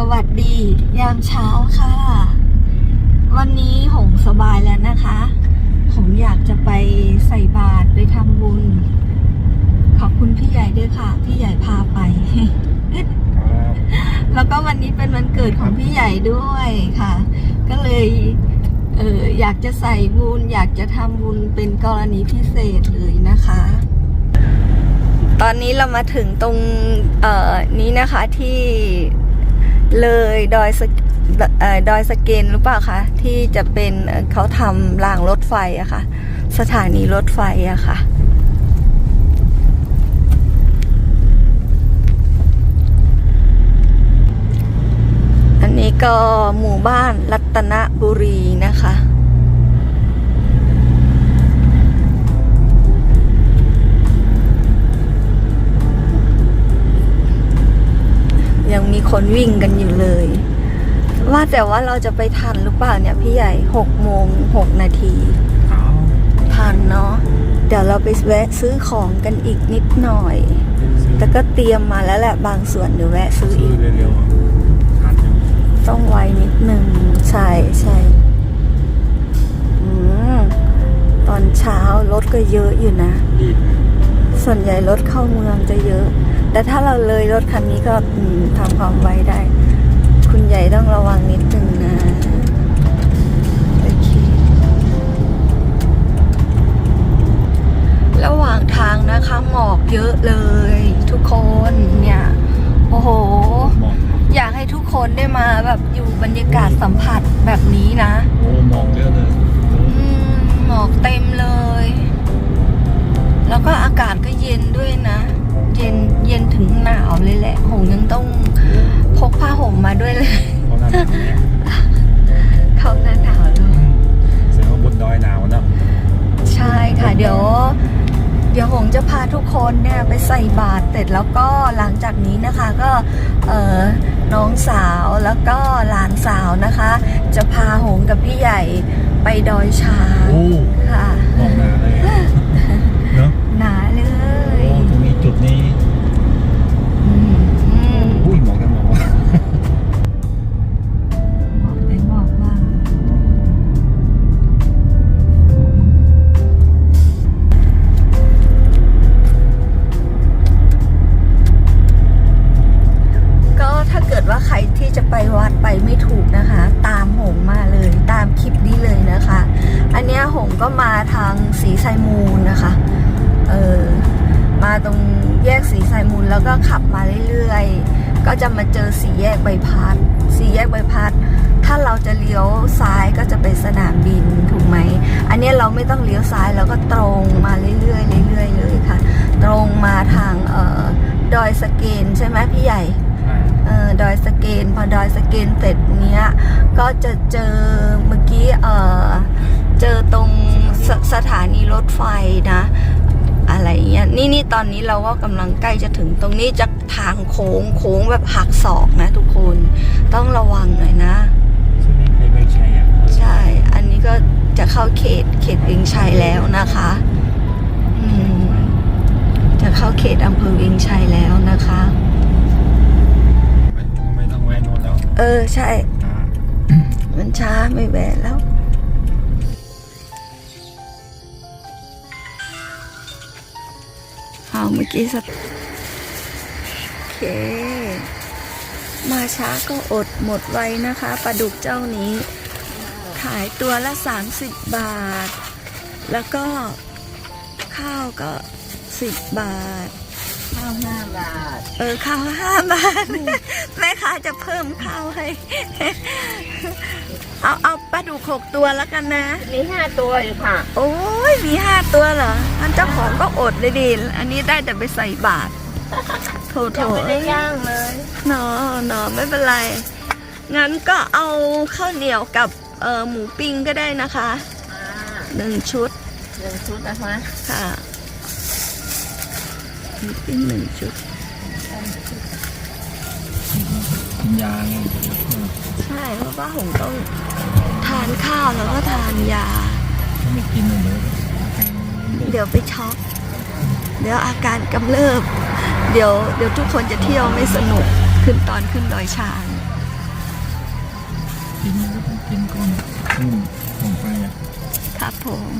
สวัสดียามเช้าค่ะ วันนี้หงสบายแล้วนะคะหงอยากจะไปใส่บาตรไปทำบุญ ขอบคุณพี่ใหญ่ด้วยค่ะ พี่ใหญ่พาไป แล้วก็วันนี้เป็นวันเกิดของพี่ใหญ่ด้วยค่ะ ก็เลยเอออยากจะใส่บุญ อยากจะทำบุญเป็นกรณีพิเศษเลยนะคะ ตอนนี้เรามาถึงตรงเอ่อนี้นะคะที่ เลยดอยสะเอ่อดอยสเกนหรือเปล่าคะที่จะเป็นเขาทำรางรถไฟอะค่ะ สถานีรถไฟอะค่ะ อันนี้ก็หมู่บ้านรัตนบุรีนะคะ คนวิ่งกันอยู่เลย ว่าแต่ว่าเราจะไปทันหรือเปล่าเนี่ยพี่ใหญ่หกโมงหกนาทีทันเนาะเดี๋ยวเราไปแวะซื้อของกันอีกนิดหน่อย แต่ก็เตรียมมาแล้วแหละบางส่วนเดี๋ยวแวะซื้อซื้อีอกเร็วๆทันอยู่ต้องไวนิดนึงใช่ใช่อืมตอนเช้ารถก็เยอะอยู่นะรีบส่วนใหญ่รถเข้าเมืองจะเยอะ แต่ถ้าเราเลยรถคันนี้ก็ทำความไวได้ คุณใหญ่ต้องระวังนิดนึงนะโอเคระหว่างทางนะคะหมอกเยอะเลย ทุกคนเนี่ย โอ้โห อยากให้ทุกคนได้มาแบบอยู่บรรยากาศสัมผัสแบบนี้นะโอ้หมอกเยอะเลยหมอกเต็มเลย แล้วก็อากาศก็เย็นด้วยนะ เย็นเย็นถึงหนาวเลยแหละ หงยังต้องพกผ้าห่มมาด้วยเลยเพราะหน้าหนาวเนี่ยเข้าหน้าหนาวเลยแสดงว่าบนดอยหนาวเนอะใช่ค่ะ เดี๋ยว เดี๋ยวหงจะพาทุกคนเนี่ยไปใส่บาตรเสร็จแล้วก็หลังจากนี้นะคะก็เออน้องสาวแล้วก็หลานสาวนะคะ จะพาหงกับพี่ใหญ่ไปดอยช้างโอ้ค่ะหมอกหนา จะมาเจอสีแยกใบพัดสีแยกใบพัด ถ้าเราจะเลี้ยวซ้ายก็จะไปสนามบินถูกไหม อันเนี้ยเราไม่ต้องเลี้ยวซ้ายเราก็ตรงมาเรื่อยๆเรื่อยๆเลยค่ะ ตรงมาทางเอ่อดอยสะเกนใช่ไหมพี่ใหญ่ใช่เออดอยสะเกนพอดอยสะเกนเสร็จเนี้ยก็จะเจอเมื่อกี้เออเจอตรงสสถานีรถไฟนะอะไรเงี้ย นี่นี่ตอนนี้เราก็กำลังใกล้จะถึงตรงนี้จะทางโค้งโค้งแบบหักศอกนะทุกคนต้องระวังหน่อยนะซึ่งนี่ใครไม่ใช่อะใช่ อันนี้ก็จะเข้าเขตเขตเวียงชัยแล้วนะคะอืมจะเข้าเขตอำเภอเวียงชัยแล้วนะคะ ไม่ไม่ต้องแวะโน่นแล้ว เออใช่อ่ามันช้าไม่แวะแล้ว กี้สักโอเค มาช้าก็อดหมดไว้นะคะปลาดุกเจ้านี้ ขายตัวละ 30 บาท แล้วก็ข้าวก็ 10 บาทาวห้าบาท เออข้าวห้าบาท แม่ค้าจะเพิ่มข้าวให้ เอาเอาปลาดุกหกตัวแล้วกันนะ มีห้าตัวอยู่ค่ะ โอ้ยมีห้าตัวเหรออันเจ้าของก็อดเลยดิอันนี้ได้แต่ไปใส่บาทโถโถยังไม่ได้ย่างเลยเนอเนอไม่เป็นไร งั้นก็เอาข้าวเหนียวกับเออหมูปิ้งก็ได้นะคะอ่าหนึ่งชุดหนึ่งชุดนะคะค่ะ กินหนึ่งชุดกินยาไงใช่เพราะว่าผมต้องทานข้าวแล้วก็ทานยาถ้าไม่กินเลยเดี๋ยวไปช็อกเดี๋ยวอาการกำเริบ เดี๋ยวเดี๋ยวทุกคนจะเที่ยวไม่สนุกขึ้นตอนขึ้นดอยช้างกินก็ต้องกินก่อนอืมผมไปอะครับผม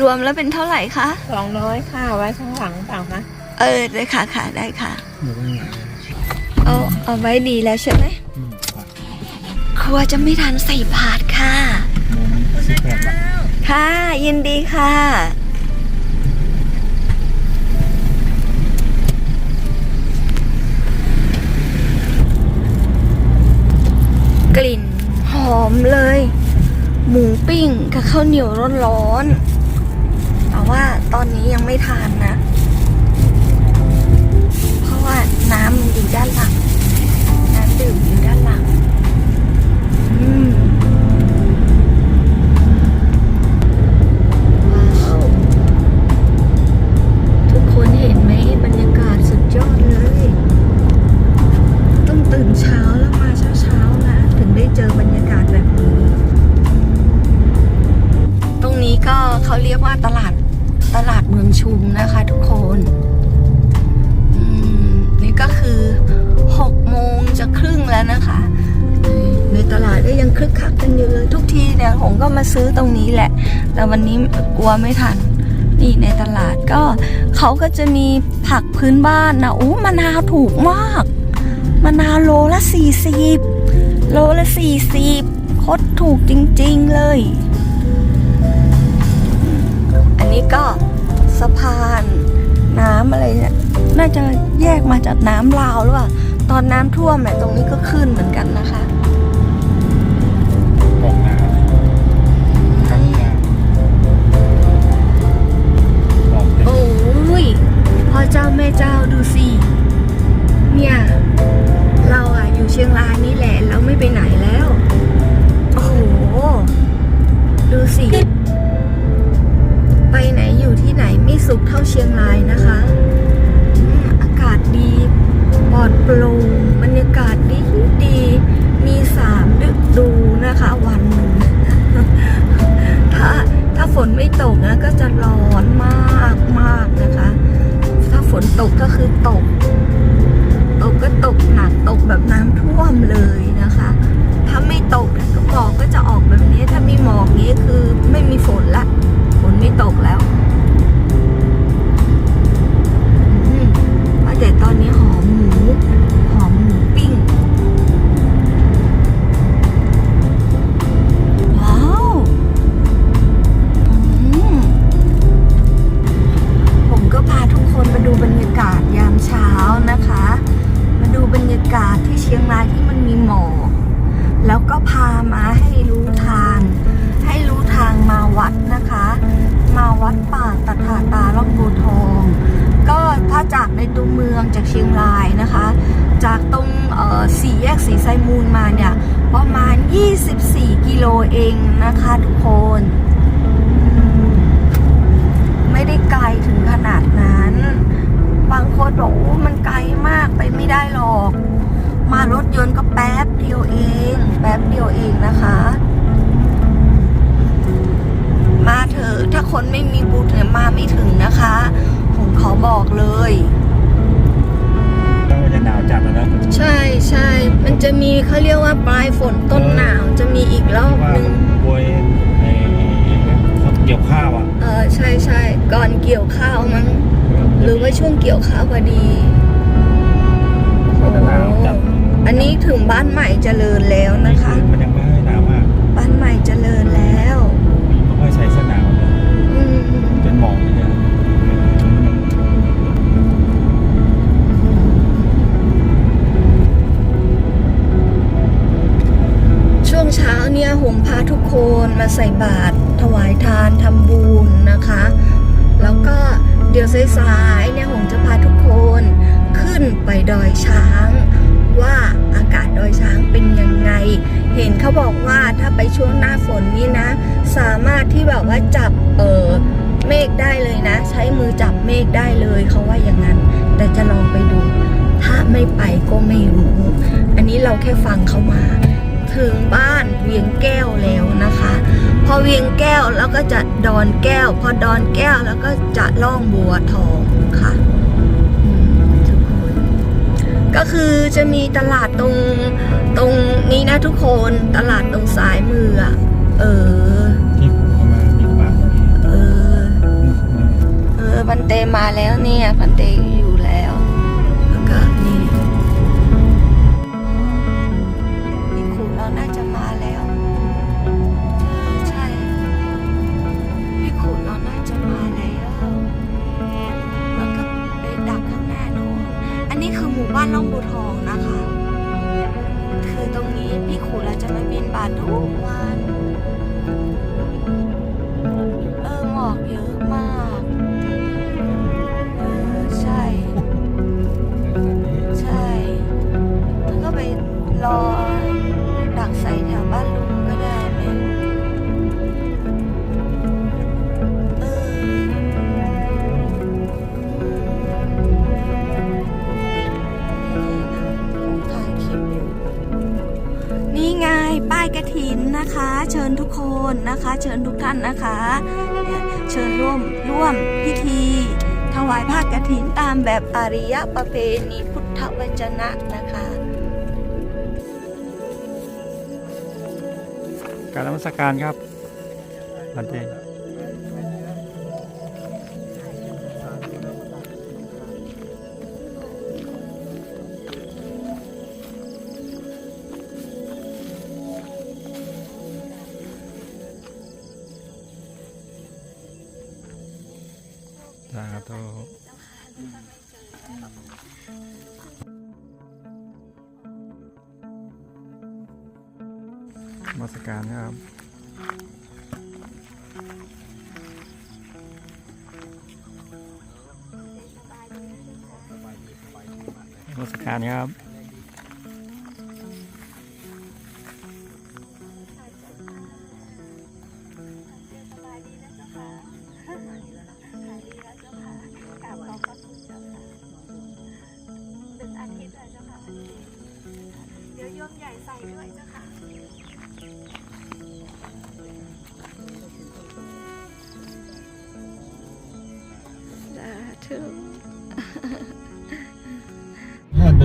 รวมแล้วเป็นเท่าไหร่คะสองร้อยค่ะไว้ข้างหลังเปล่าคะเออได้ค่ะค่ะได้ค่ะ อยู่ข้างหลังเอาเอาไว้ดีแล้วใช่ไหมอืมไปครัวจะไม่ทันใส่บาตรค่ะโมงสิบแปดบาทค่ะ ยินดีค่ะ กลิ่นหอมเลย หมูปิ้งกับข้าวเหนียวร้อนๆแต่ ว่าตอนนี้ยังไม่ทานนะ เพราะว่าน้ำมันอยู่ด้านหลังน้ำดื่มอยู่ ซื้อตรงนี้แหละ แต่วันนี้กลัวไม่ทัน นี่ในตลาดก็เขาก็จะมีผักพื้นบ้านนะโอ้มะนาวถูกมากมะนาวโลละสี่สิบโลละสี่สิบโคตรถูกจริง ๆเลย อันนี้ก็สะพานน้ำอะไรเนี่ยน่าจะแยกมาจากน้ำลาวหรือเปล่า ตอนน้ำท่วมเนี่ยตรงนี้ก็ขึ้นเหมือนกันนะคะ นะคะ วันหนึ่งถ้าถ้าฝนไม่ตกนะก็จะร้อนมากมากนะคะ ถ้าฝนตกก็คือตก ตกก็ตกหนักตกแบบน้ำท่วมเลยนะคะ ถ้าไม่ตกนะก็หมอกก็จะออกแบบนี้ ถ้ามีหมอกนี้คือไม่มีฝนละฝนไม่ตกแล้ว สี่แยกสีไซมูลมาเนี่ย ประมาณ 24 กิโลเองนะคะทุกคน ไม่ได้ไกลถึงขนาดนั้น บางคนบอกโอ้มันไกลมากไปไม่ได้หรอก มารถยนต์ก็แป๊บเดียวเอง แป๊บเดียวเองนะคะ มาเถอะถ้าคนไม่มีบุญเนี่ยมาไม่ถึงนะคะ ผมขอบอกเลย จะหนาวจัดแล้วนะ ใช่ใช่ มันจะมีเขาเรียกว่าปลายฝนต้นหนาวจะมีอีกรอบว่าหนึ่งบวยไอ้เขาเกี่ยวข้าวอะ เออใช่ใช่ก่อนเกี่ยวข้าวมั้งหรือว่าช่วงเกี่ยวข้าวพอดีโอ้มันจะหนาวจัดอันนี้ถึงบ้านใหม่เจริญแล้วนะคะ มันยังไม่ให้หนาวมาก บ้านใหม่เจริญแล้ว เช้าเนี่ยผมพาทุกคนมาใส่บาตรถวายทานทำบุญนะคะ แล้วก็เดี๋ยวสายๆเนี่ยผมจะพาทุกคนขึ้นไปดอยช้าง ว่าอากาศดอยช้างเป็นยังไง เห็นเขาบอกว่าถ้าไปช่วงหน้าฝนนี่นะ สามารถที่แบบว่าจับเออเมฆได้เลยนะ ใช้มือจับเมฆได้เลยเขาว่าอย่างนั้น แต่จะลองไปดู ถ้าไม่ไปก็ไม่รู้ อันนี้เราแค่ฟังเขามา ถึงบ้านเวียงแก้วแล้วนะคะ พอเวียงแก้วแล้วก็จะดอนแก้ว พอดอนแก้วแล้วก็จะล่องบัวทองค่ะอืมทุกคนก็คือจะมีตลาดตรงตรงนี้นะทุกคนตลาดตรงซ้ายมืออะเออที่ผมเข้ามาบินบาทตรงนี้เออเออพันเตมาแล้วเนี่ยพันเต คนนะคะ เชิญทุกท่านนะคะเชิญร่วมร่วมพิธี ถวายผ้ากฐินตามแบบอาริยประเพณีพุทธวจนะนะคะการนมัสการครับบันเจ ธุ มาสการครับ มาสการครับ สาธุ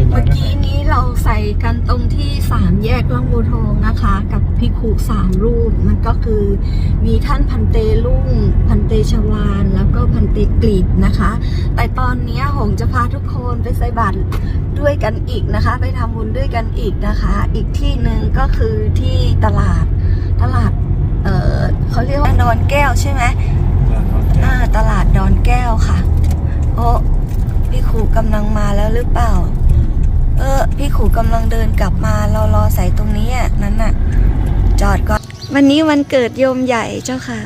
เมื่อกี้นี้เราใส่กันตรงที่สามแยกล่องบัวทองนะคะ กับพิคุสามรูปมันก็คือมีท่านพันเตลุ่ง พันเตชวานแล้วก็พันเตกลีบนะคะ แต่ตอนนี้หงจะพาทุกคนไปใส่บาตรด้วยกันอีกนะคะ ไปทำบุญด้วยกันอีกนะคะ อีกที่หนึ่งก็คือที่ตลาดตลาดเออเขาเรียกว่าดอนแก้วใช่ไหมอ่าตลาดดอนแก้วค่ะ โอ้พี่ขู่กำลังมาแล้วหรือเปล่า เออ พี่ขู่กำลังเดินกลับมาเรารอใส่ตรงนี้อะนั้นน่ะ จอดก่อน วันนี้วันเกิดโยมใหญ่เจ้าค่ะ